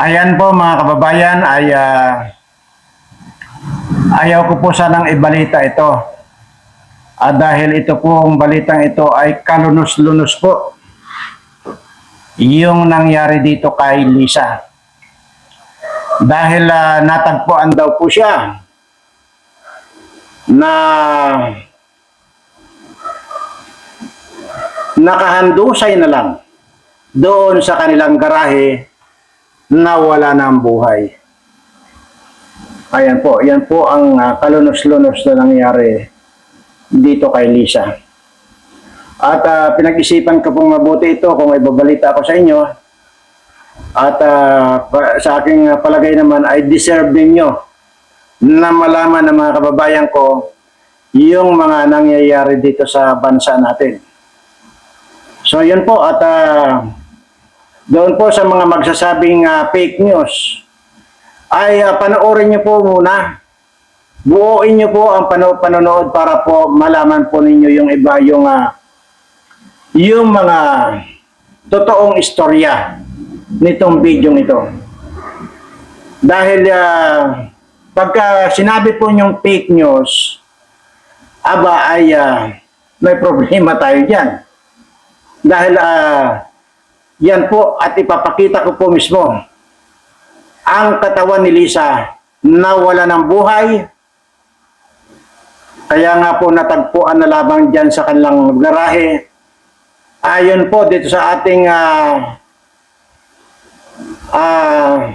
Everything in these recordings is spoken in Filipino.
Ayan po mga kababayan, ay ah, ayaw ko po sanang ibalita ito. Ah, dahil ito pong balitang ito ay kalunos-lunos po. Yung nangyari dito kay Lisa. Dahil ah, natagpuan daw po siya na nakahandusay na lang doon sa kanilang garahe na wala na ang buhay. Ayan po, yan po ang ah, kalunos-lunos na nangyari dito kay Lisa. At ah, pinag-isipan ko pong mabuti ito kung may babalita ako sa inyo. At pa- sa aking palagay naman ay deserve ninyo na malaman ng mga kababayan ko yung mga nangyayari dito sa bansa natin. So yun po at ah, doon po sa mga magsasabing ah, fake news ay ah, panoorin niyo po muna. Buuin niyo po ang pano- panonood para po malaman po ninyo yung iba yung ah, yung mga totoong istorya nitong video ito. Dahil ah, pagka sinabi po yung fake news, aba ay ah, may problema tayo diyan. Dahil ah, yan po at ipapakita ko po mismo ang katawan ni Lisa na wala ng buhay. Kaya nga po natagpuan na lamang dyan sa kanilang garahe. Ayon po dito sa ating ah, ah,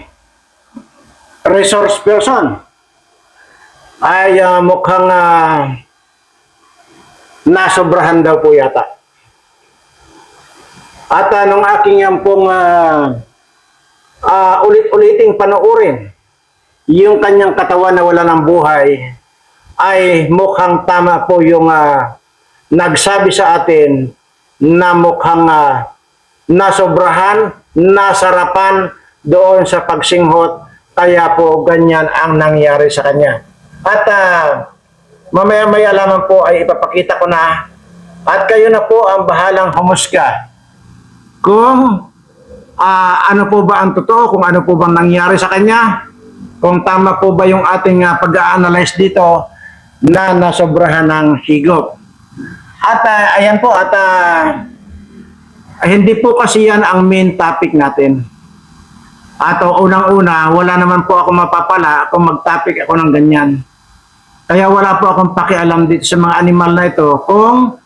resource person ay ah, mukhang ah, nasobrahan daw po yata. At anong aking yan pong ah, ah, ulit-uliting panoorin, yung kanyang katawan na wala ng buhay, ay mukhang tama po yung ah, nagsabi sa atin na mukhang ah, nasobrahan, nasarapan doon sa pagsinghot, kaya po ganyan ang nangyari sa kanya. At ah, mamaya-maya lamang po ay ipapakita ko na. At kayo na po ang bahalang humusga kung ah, ano po ba ang totoo, kung ano po bang nangyari sa kanya, kung tama po ba yung ating ah, pag-a-analyze dito na nasobrahan ng higop. At ah, ayan po, at ah, hindi po kasi yan ang main topic natin. At oh, unang-una, wala naman po ako mapapala kung mag-topic ako ng ganyan. Kaya wala po akong pakialam dito sa mga animal na ito kung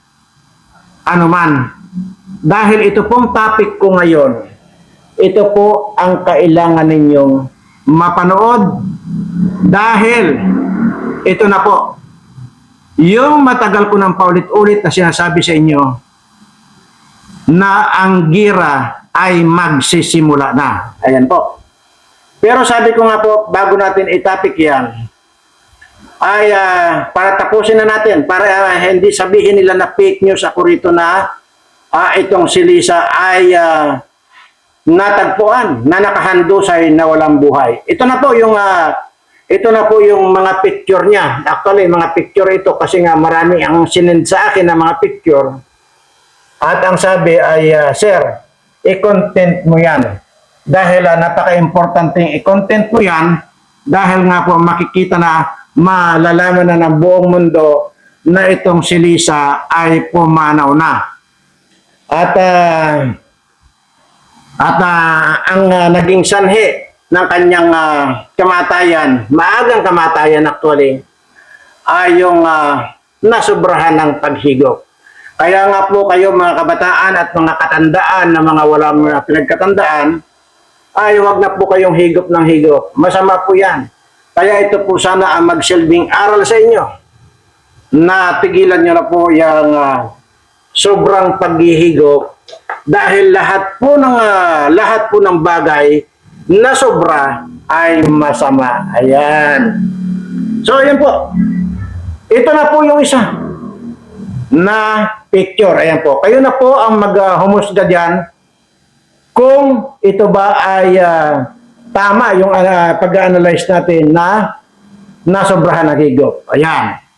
ano man. Dahil ito pong topic ko ngayon, ito po ang kailangan ninyong mapanood dahil ito na po, yung matagal ko ng paulit-ulit na sinasabi sa inyo na ang gira ay magsisimula na. Ayan po. Pero sabi ko nga po, bago natin i-topic yan, ay ah, para tapusin na natin, para ah, hindi sabihin nila na fake news ako rito na ah, itong si Lisa ay ah, natagpuan na nakahandusay na walang buhay. Ito na po yung ah, ito na po yung mga picture niya. Actually, mga picture ito kasi nga marami ang sinend sa akin na mga picture. At ang sabi ay, ah, Sir, i-content mo yan. Dahil uh, napaka-importante i-content mo yan dahil nga po makikita na malalaman na ng buong mundo na itong si Lisa ay pumanaw na. At ah, at ah, ang ah, naging sanhi ng kanyang ah, kamatayan, maagang kamatayan actually, ay yung ah, nasubrahan ng paghigop. Kaya nga po kayo mga kabataan at mga katandaan na mga walang mga pinagkatandaan, ay huwag na po kayong higop ng higop. Masama po yan. Kaya ito po sana ang magsilbing aral sa inyo na tigilan nyo na po yung ah, sobrang paghihigop dahil lahat po ng ah, lahat po ng bagay na sobra ay masama. Ayan. So, ayan po. Ito na po yung isa na picture. Ayan po. Kayo na po ang maghumusga dyan kung ito ba ay ah, tama yung ah, pag-analyze natin na nasobrahan ng higop. Ayan.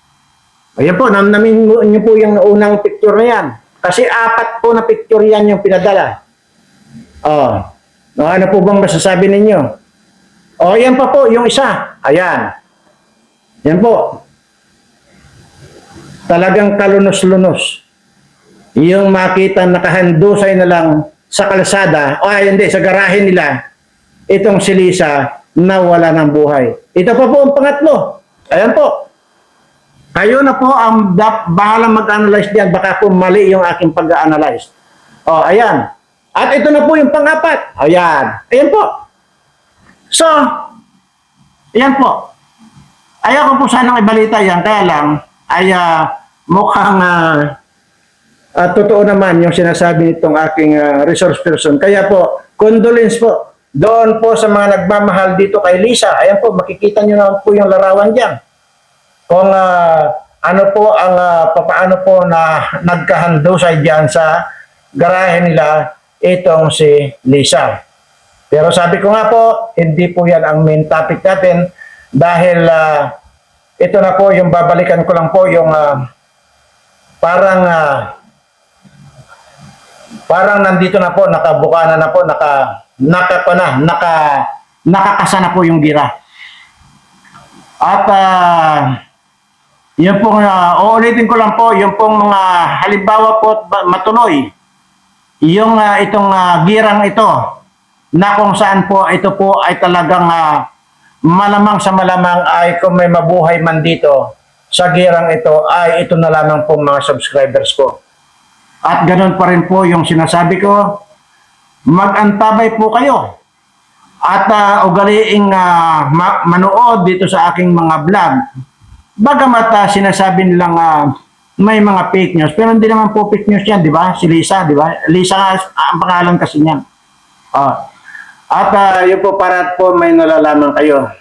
Ayan po, namnamin niyo po yung unang picture na yan. Kasi apat po na picture yan yung pinadala. Oh. No, ano po bang masasabi ninyo? O, yan pa po, yung isa. Ayan. Yan po. Talagang kalunos-lunos. Yung makita nakahandusay na lang sa kalsada, o ay hindi, sa garahe nila, itong si Lisa na wala ng buhay. Ito pa po ang pangatlo. Ayan po. Kayo na po ang dap, bahala mag-analyze diyan. Baka po mali yung aking pag-analyze. O, ayan. At ito na po yung pang-apat. Ayan. Ayan po. So, ayan po. Ayaw ko po sanang ibalita yan. Kaya lang, ay ah, mukhang ah, ah, totoo naman yung sinasabi nitong aking ah, resource person. Kaya po, condolence po. Doon po sa mga nagmamahal dito kay Lisa. Ayan po, makikita nyo na po yung larawan dyan kung ah, ano po ang ah, papaano po na nagkahandusay diyan sa garahe nila itong si Lisa. Pero sabi ko nga po, hindi po yan ang main topic natin dahil ah, ito na po yung babalikan ko lang po yung ah, parang ah, parang nandito na po, nakabuka na na po, naka naka pa na, naka nakakasa na po yung gira. At ah, yun pong, uh, uulitin ko lang po, yung pong mga halimbawa po matuloy, yung ah, itong ah, girang ito, na kung saan po ito po ay talagang ah, malamang sa malamang ay kung may mabuhay man dito sa girang ito ay ito na lamang po mga subscribers ko. At ganun pa rin po yung sinasabi ko, mag-antabay po kayo at uh, ugaliing ah, ma- manood dito sa aking mga vlog. Bagamat ah, sinasabi nilang ah, may mga fake news, pero hindi naman po fake news yan, di ba? Si Lisa, di ba? Lisa nga ang pangalan kasi niyan. Ah. At ah, yun po para po may nalalaman kayo.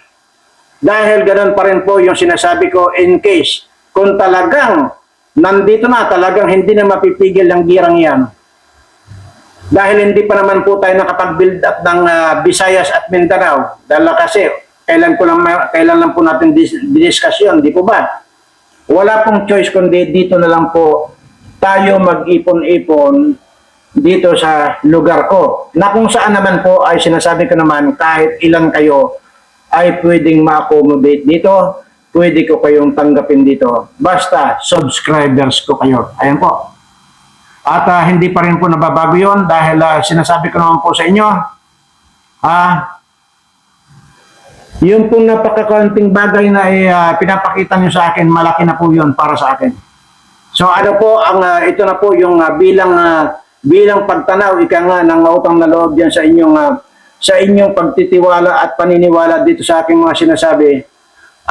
Dahil ganun pa rin po yung sinasabi ko in case kung talagang nandito na talagang hindi na mapipigil ang girang yan. Dahil hindi pa naman po tayo nakapag-build up ng ah, Visayas at Mindanao. Dahil kasi kailan ko lang kailan lang po natin dis- discussion, di po ba? Wala pong choice kundi dito na lang po tayo mag-ipon-ipon dito sa lugar ko. Na kung saan naman po ay sinasabi ko naman kahit ilan kayo ay pwedeng ma-accommodate dito, pwede ko kayong tanggapin dito. Basta subscribers ko kayo. Ayan po. At ah, hindi pa rin po nababago yun dahil ah, sinasabi ko naman po sa inyo, ah, yung pong napakakunting bagay na ah, pinapakita nyo sa akin, malaki na po yun para sa akin. So ano po, ang ah, ito na po yung ah, bilang ah, bilang pagtanaw, ika nga ng utang na loob yan sa inyong ah, sa inyong pagtitiwala at paniniwala dito sa aking mga sinasabi,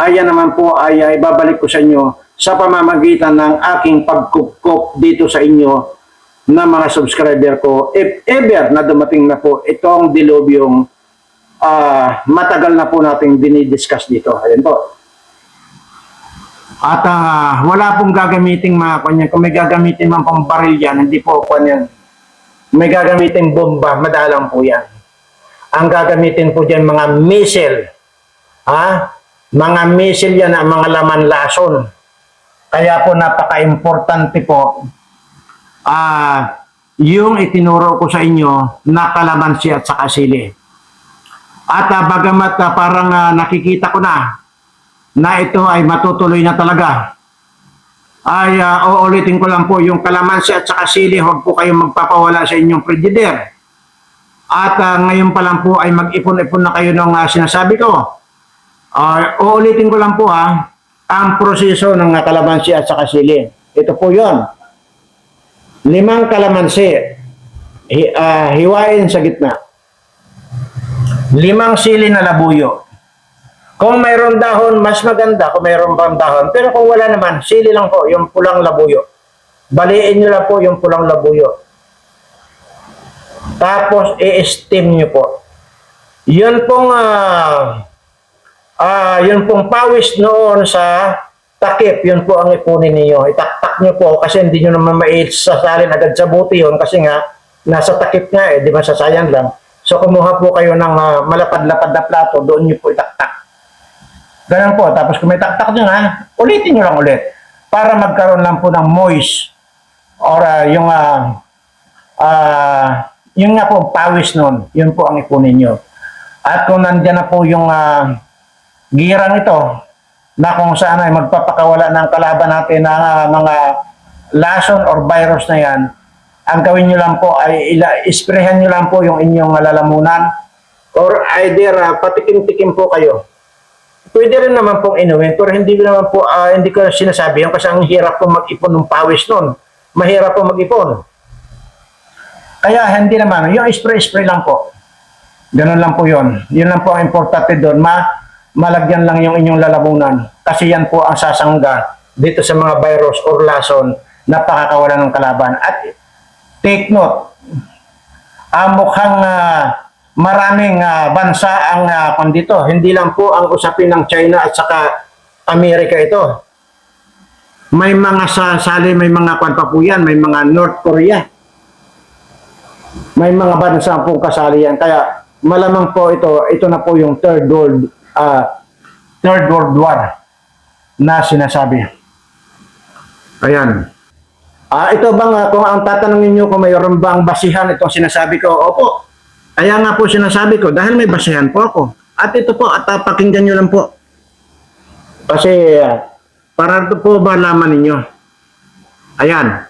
ayan naman po ay ah, ibabalik ko sa inyo sa pamamagitan ng aking pagkupkup dito sa inyo na mga subscriber ko. If ever na dumating na po itong dilubyong ah, matagal na po nating dinidiscuss dito. Ayan po. At ah, wala pong gagamiting mga kanya. Kung may gagamitin man pong baril yan, hindi po kanya. May gagamitin bomba, madalang po yan. Ang gagamitin po dyan mga missile. Ha? Mga missile yan, ang mga laman lason. Kaya po napaka-importante po ah yung itinuro ko sa inyo na kalamansi at saka sili. At ah, bagamat ah, parang ah, nakikita ko na na ito ay matutuloy na talaga, ay ah, uulitin ko lang po yung kalamansi at saka sili, huwag po kayong magpapawala sa inyong frigider. At ah, ngayon pa lang po ay mag-ipon-ipon na kayo ng ah, sinasabi ko. Ah, uulitin ko lang po ha, ang proseso ng kalamansi at saka sili. Ito po yon. Limang kalamansi, hi, ah, hiwain sa gitna. Limang sili na labuyo. Kung mayroon dahon, mas maganda kung mayroon pang dahon. Pero kung wala naman, sili lang po, yung pulang labuyo. Baliin nyo lang po yung pulang labuyo. Tapos, i-steam nyo po. Yun pong, ah, ah, yun pong pawis noon sa takip, yun po ang ipunin niyo. Itaktak nyo po kasi hindi nyo naman maisasalin agad sa buti yun kasi nga, nasa takip nga eh, di ba sasayang lang. So, kumuha po kayo ng ah, malapad-lapad na plato, doon nyo po itaktak. Ganun po. Tapos kung may taktak nyo nga, ulitin nyo lang ulit. Para magkaroon lang po ng moist or ah, yung ah, ah, yun nga po, pawis nun, yun po ang ipunin nyo. At kung nandyan na po yung uh, girang ito, na kung saan ay magpapakawala ng kalaban natin ng ah, mga lason or virus na yan, ang gawin nyo lang po ay ila, isprehan nyo lang po yung inyong lalamunan or either uh, patikim-tikim po kayo. Pwede rin naman pong inuwin, pero hindi ko naman po, ah, hindi ko sinasabi yun kasi ang hirap po mag-ipon ng pawis nun. Mahirap po mag-ipon. Kaya hindi naman, yung spray-spray lang po. Ganun lang po yun. Yun lang po ang importante doon. Ma malagyan lang yung inyong lalamunan. Kasi yan po ang sasangga dito sa mga virus or lason na pakakawalan ng kalaban. At take note, ang mukhang ah, maraming ah, bansa ang uh, dito. Hindi lang po ang usapin ng China at saka Amerika ito. May mga sasali, may mga kwan pa may mga North Korea. May mga bansa po kasali yan. Kaya malamang po ito, ito na po yung third world, ah, third world war na sinasabi. Ayan. Ah, ito bang ah, kung ang tatanungin niyo kung mayroon bang basihan itong sinasabi ko? Opo. Kaya nga po sinasabi ko dahil may basihan po ako. At ito po at ah, pakinggan niyo lang po. Kasi ah, para ito po malaman ninyo. Ayan.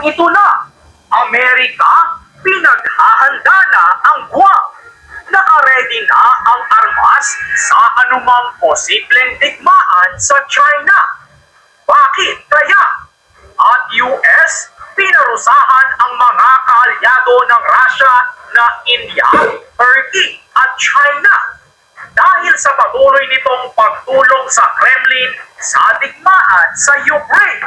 Ito na, Amerika, pinaghahanda na ang Guam. Naka-ready na ang armas sa anumang posibleng digmaan sa China. Bakit kaya? At US, pinarusahan ang mga kaalyado ng Russia na India, Turkey at China dahil sa patuloy nitong pagtulong sa Kremlin sa digmaan sa Ukraine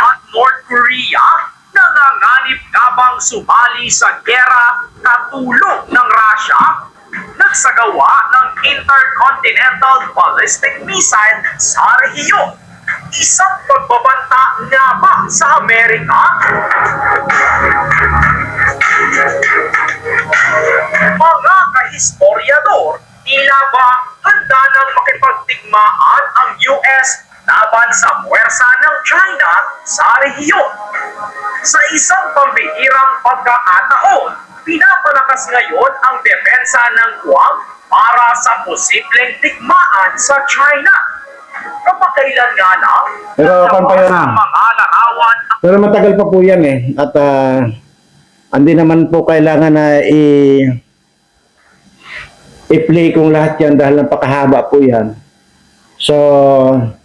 at North Korea nanganganib na bang sumali sa gera katulong ng Russia nagsagawa ng intercontinental ballistic missile sa rehiyon. Isang pagbabanta nga ba sa Amerika? Mga kahistoryador, tila ba handa nang makipagdigmaan ang US laban sa puwersa ng China sa rehiyon. Sa isang pambihirang pagkakataon, pinapalakas ngayon ang depensa ng Guam para sa posibleng digmaan sa China. Kapakailan nga lang, Pero kung pa yun na. ang mga larawan Pero matagal pa po yan eh. At ah, hindi naman po kailangan na i i-play kong lahat yan dahil napakahaba po yan. So,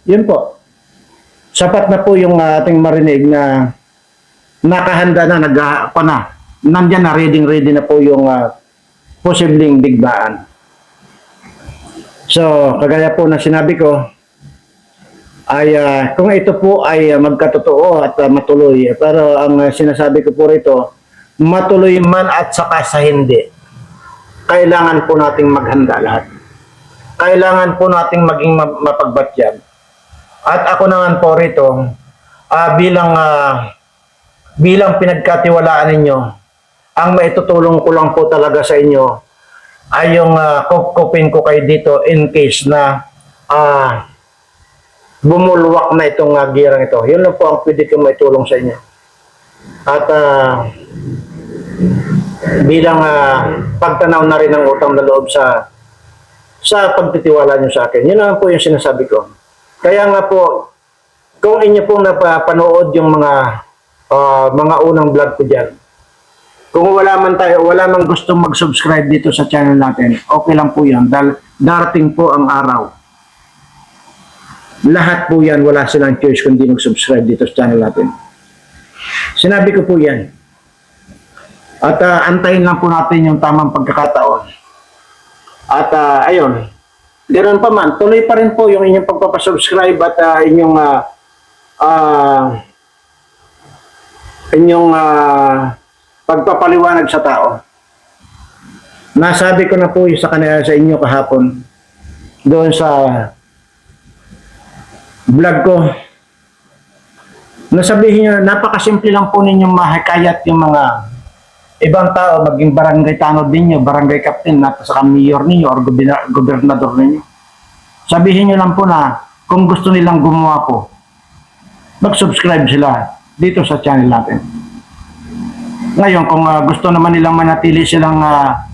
yun po. Sapat na po yung ah, ating marinig na nakahanda na, nag pa na. Nandyan na, ready ready na po yung ah, posibleng digmaan. So, kagaya po na sinabi ko, ay ah, kung ito po ay ah, magkatotoo at ah, matuloy. Pero ang ah, sinasabi ko po rito, matuloy man at saka sa hindi, kailangan po nating maghanda lahat. Kailangan po nating maging ma- mapagbatyag. At ako naman po rito, ah, bilang ah, bilang pinagkatiwalaan ninyo, ang maitutulong ko lang po talaga sa inyo ay yung uh, kupkupin ko kayo dito in case na ah bumulwak na itong uh, girang ito. Yun lang po ang pwede kong maitulong sa inyo. At ah, bilang ah, pagtanaw na rin ng utang na loob sa sa pagtitiwala nyo sa akin. Yun lang po yung sinasabi ko. Kaya nga po, kung inyo pong napapanood yung mga ah, mga unang vlog ko dyan, kung wala man tayo, wala man gustong mag-subscribe dito sa channel natin, okay lang po yan. Dahil darating po ang araw lahat po yan, wala silang choice kundi mag-subscribe dito sa channel natin. Sinabi ko po yan. At ah, antayin lang po natin yung tamang pagkakataon. At ah, ayun, ganoon pa man, tuloy pa rin po yung inyong pagpapasubscribe at ah, inyong ah, ah, inyong ah, pagpapaliwanag sa tao. Nasabi ko na po yung sa kanila sa inyo kahapon doon sa vlog ko. Nasabihin nyo, napakasimple lang po ninyong mahikayat yung mga ibang tao, maging barangay tanod ninyo, barangay captain, at saka mayor ninyo, or gobernador ninyo. Sabihin nyo lang po na, kung gusto nilang gumawa po, mag-subscribe sila. dito sa channel natin. Ngayon, kung ah, gusto naman nilang manatili silang ah,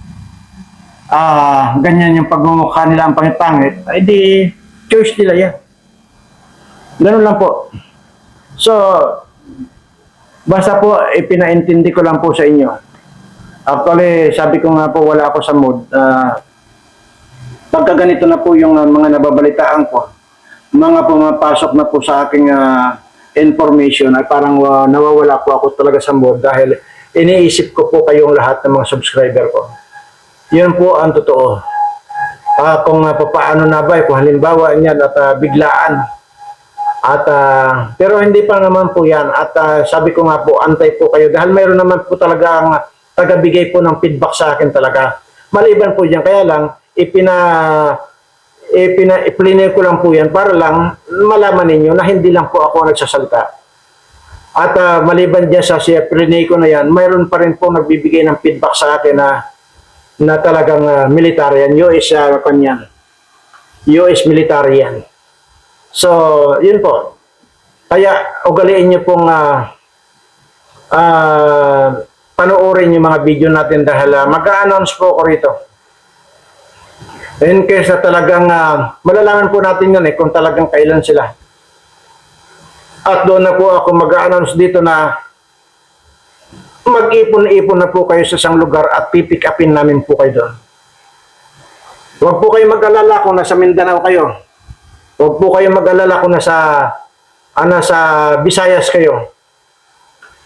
ah, ganyan yung pagmumukha nila ang pangit-pangit, ay di choice nila yan. Ganun lang po. So, basta po, ipinaintindi ko lang po sa inyo. Actually, sabi ko nga po, wala ako sa mood. Ah, pagka ganito na po yung ah, mga nababalitaan ko, mga pumapasok na po sa aking ah, information ay parang ah, nawawala po ako talaga sa mood dahil iniisip ko po kayong lahat ng mga subscriber ko. Yun po ang totoo. Ah, kung uh, paano na ba, kung halimbawa niyan at ah, biglaan. At ah, pero hindi pa naman po 'yan. At ah, sabi ko nga po, antay po kayo dahil mayroon naman po talagang tagabigay po ng feedback sa akin talaga. Maliban po diyan kaya lang ipina ipina ipline ko lang po 'yan para lang malaman ninyo na hindi lang po ako nagsasalita. At ah, maliban diyan sa siya ko na 'yan, mayroon pa rin po nagbibigay ng feedback sa akin na na talagang uh, military yan. US uh, kanyan. US military yan. So, yun po. Kaya, ugaliin niyo pong uh, uh, panoorin yung mga video natin dahil uh, mag-announce po ako rito. In case na talagang uh, malalaman po natin yun eh kung talagang kailan sila. At doon na po ako mag-announce dito na mag-ipon-ipon na po kayo sa isang lugar at pipick upin namin po kayo doon. Huwag po kayo mag-alala kung nasa Mindanao kayo. Huwag po kayo mag-alala kung nasa, ah, nasa Visayas kayo.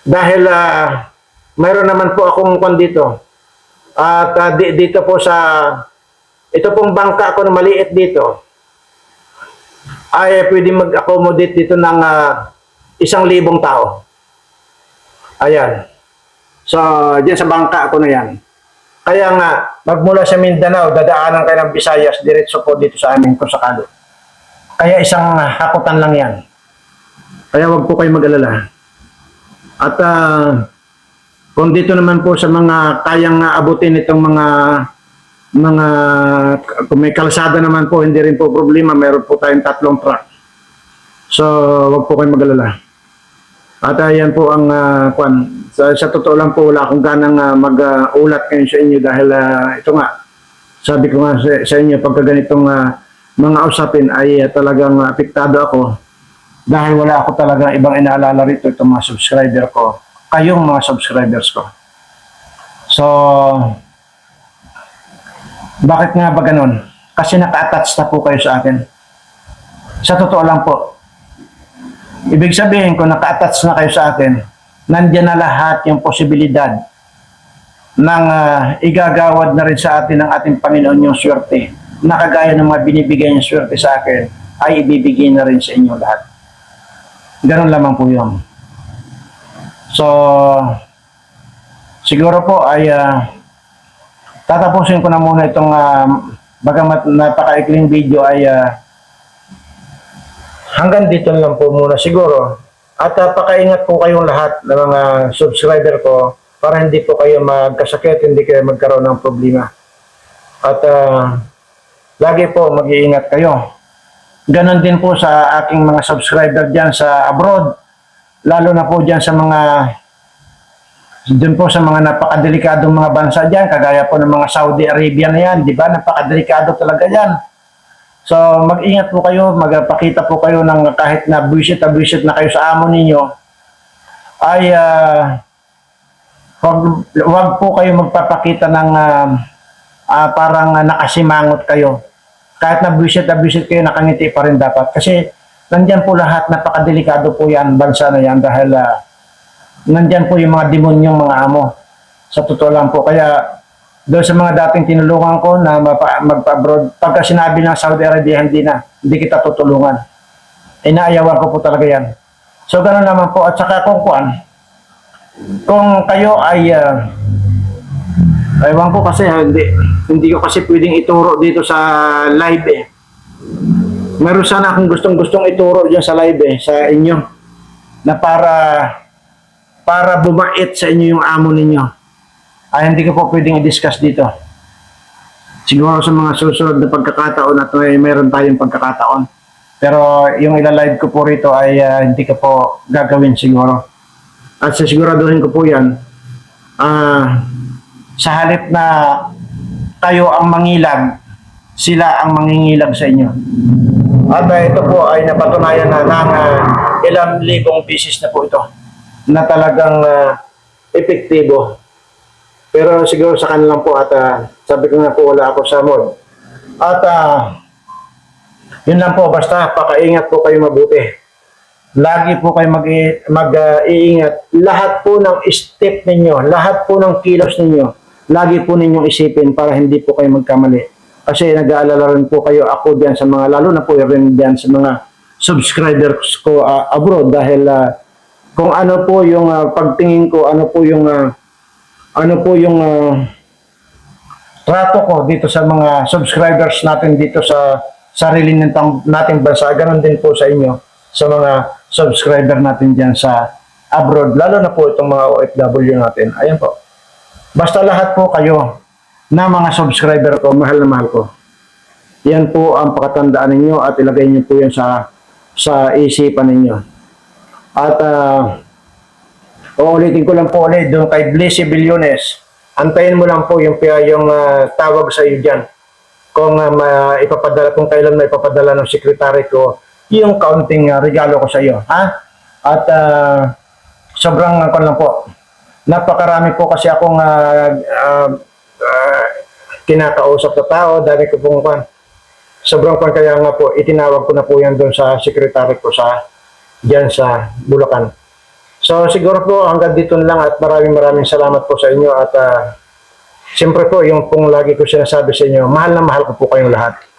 Dahil ah, mayroon naman po akong kwan dito. At di- dito po sa, ito pong bangka ko na maliit dito, ay pwede mag-accommodate dito ng ah, isang libong tao. Ayan. So, diyan sa bangka ko na yan. Kaya nga, magmula sa Mindanao, dadaanan kayo ng Visayas, diretso po dito sa amin kung sakali. Kaya isang hakutan lang yan. Kaya wag po kayo mag-alala. At ah, kung dito naman po sa mga kayang ah, abutin itong mga mga kung may kalsada naman po, hindi rin po problema. Meron po tayong tatlong truck. So, wag po kayo mag-alala. At ayan po ang uh, kwan. Sa, sa totoo lang po, wala akong ganang uh, mag-ulat ngayon sa inyo dahil ah, ito nga, sabi ko nga sa, sa inyo, pagka ganitong ah, mga usapin ay ah, talagang apektado ako dahil wala ako talaga ibang inaalala rito itong mga subscriber ko, kayong mga subscribers ko. So, bakit nga ba ganun? Kasi naka-attach na po kayo sa akin. Sa totoo lang po, Ibig sabihin, kung naka-attach na kayo sa akin, nandyan na lahat yung posibilidad ng ah, igagawad na rin sa atin ng ating Panginoon yung swerte. Na kagaya ng mga binibigay niyang swerte sa akin, ay ibibigay na rin sa inyo lahat. Ganun lamang po yun. So, siguro po ay ah, tatapusin ko na muna itong uh, bagamat napakaikling video ay ah, hanggang dito lang po muna siguro. At uh, pakaingat po kayong lahat ng mga subscriber ko para hindi po kayo magkasakit, hindi kayo magkaroon ng problema. At uh, lagi po mag-iingat kayo. Ganon din po sa aking mga subscriber dyan sa abroad. Lalo na po dyan sa mga dun po sa mga napakadelikadong mga bansa dyan, kagaya po ng mga Saudi Arabia na yan, di ba? Napakadelikado talaga yan. So, mag-ingat po kayo, magpakita po kayo ng kahit na buwisit na buwisit na kayo sa amo ninyo, ay ah, wag, wag po kayo magpapakita ng ah, ah, parang ah, nakasimangot kayo. Kahit na buwisit na buwisit kayo, nakangiti pa rin dapat. Kasi nandyan po lahat, napakadelikado po yan, bansa na yan, dahil ah, nandyan po yung mga demonyong mga amo. Sa totoo lang po. Kaya doon sa mga dating tinulungan ko na magpa-abroad, pagka sinabi ng Saudi Arabia, hindi na, hindi kita tutulungan. Inaayawan ko po talaga yan. So, ganun naman po. At saka kung kuan, kung kayo ay, uh, ewan ko kasi, ha, hindi, hindi ko kasi pwedeng ituro dito sa live eh. Meron sana akong gustong-gustong ituro dyan sa live eh, sa inyo. Na para, para bumait sa inyo yung amo ninyo ay hindi ko po pwedeng i-discuss dito. Siguro sa mga susunod na pagkakataon at may meron tayong pagkakataon. Pero yung ila-live ko po rito ay ah, hindi ko po gagawin siguro. at sisiguraduhin ko po yan, ah, sa halip na kayo ang mangilag, sila ang mangingilag sa inyo. At ah, ito po ay napatunayan na ng ah, ilang libong bisis na po ito na talagang ah, epektibo. Pero siguro sa kanilang po at ah, sabi ko nga po wala ako sa mood. At ah, yun lang po, basta pakaingat po kayo mabuti. Lagi po kayo mag, mag iingat. Lahat po ng step ninyo, lahat po ng kilos ninyo, lagi po ninyong isipin para hindi po kayo magkamali. Kasi nag-aalala rin po kayo ako diyan sa mga, lalo na po rin diyan sa mga subscribers ko ah, abroad dahil ah, kung ano po yung ah, pagtingin ko, ano po yung ah, ano po yung ah, trato ko dito sa mga subscribers natin dito sa sarili nating bansa. Ganon din po sa inyo sa mga subscriber natin dyan sa abroad. Lalo na po itong mga OFW natin. Ayan po. Basta lahat po kayo na mga subscriber ko, mahal na mahal ko. Yan po ang pakatandaan ninyo at ilagay niyo po yan sa sa isipan ninyo. At ah, uulitin ko lang po ulit doon kay Blessy Bilyones. Antayin mo lang po yung, yung ah, tawag sa iyo dyan. Kung ah, ma- ipapadala, kung kailan na ipapadala ng sekretary ko yung kaunting ah, regalo ko sa iyo. Ha? At ah, sobrang ako lang po. Napakarami po kasi akong ah, ah, kinakausap na tao. Dami ko pong kwan. Sobrang kwan kaya nga po, itinawag ko na po yan doon sa sekretary ko sa dyan sa Bulacan. So siguro po hanggang dito na lang at maraming maraming salamat po sa inyo at ah, siyempre po yung pong lagi ko sinasabi sa inyo, mahal na mahal ko po kayong lahat.